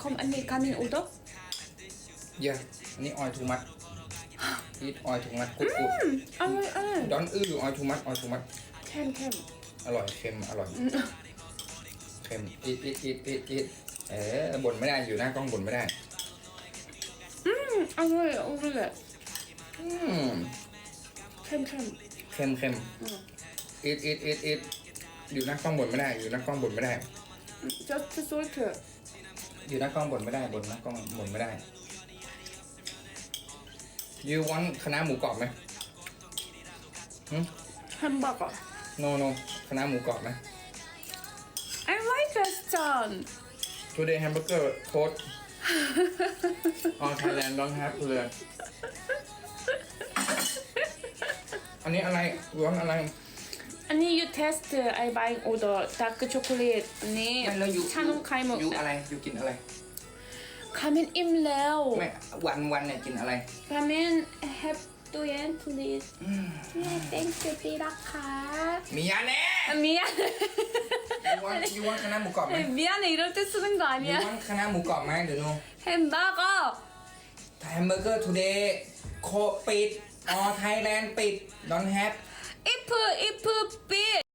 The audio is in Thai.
come and come in order เยอะอันนี้ออยทูมัดอีทออยทูมัดกุ๊ดกุ๊ดอร่อยอร่อยดอนอื้อออยทูมัดออยทูมัดเค็มเค็มอร่อยเค็มอร่อยเค็มอีทอีทอีทอีทอีทเออบ่นไม่ได้อยู่หน้ากล้องบ่นไม่ได้ อืมอร่อยอร่อยอืมเค็มเค็ม เค็มเค็ม อืมอีทอีทอีทอีทอยู่หน้ากล้องบ่นไม่ได้อยู่หน้ากล้องบ่นไม่ได้ just salt อ ยู่หน้ากล้องบ่นไม่ได้บ่นหน้ากล้องบ่นไม่ได้ยูวอนคณะหมูกรอบไหมแฮมเบอร์เกอร์โนโนคณะหมูกรอบไหม I like restaurant Today hamburger toast on Thailand don't have เลยอันนี้อะไรร้อนอะไร อันนี้ you test I buy order dark chocolate อันนี้ ไม่แล้วอยู่ ชานมไข่มุก อยู่อะไรอยู่กินอะไร คามินอิ่มแล้ว ไม่วันวันเนี่ยกินอะไร คามิน have to end please เนี่ย thank you ที่รักค่ะ มียาแน่ 아, 미안 ยูวันยูวันคณะหมูกรอบไหม 미안해 이럴 때 쓰는 거 ยู 아니야 วันคณะหมูกรอบไหมเดี๋ยวนู 햄버거 แฮมเบอร์เกอร์ today โคปิดออไทยแลนด์ปิด don't have It put, it put beer.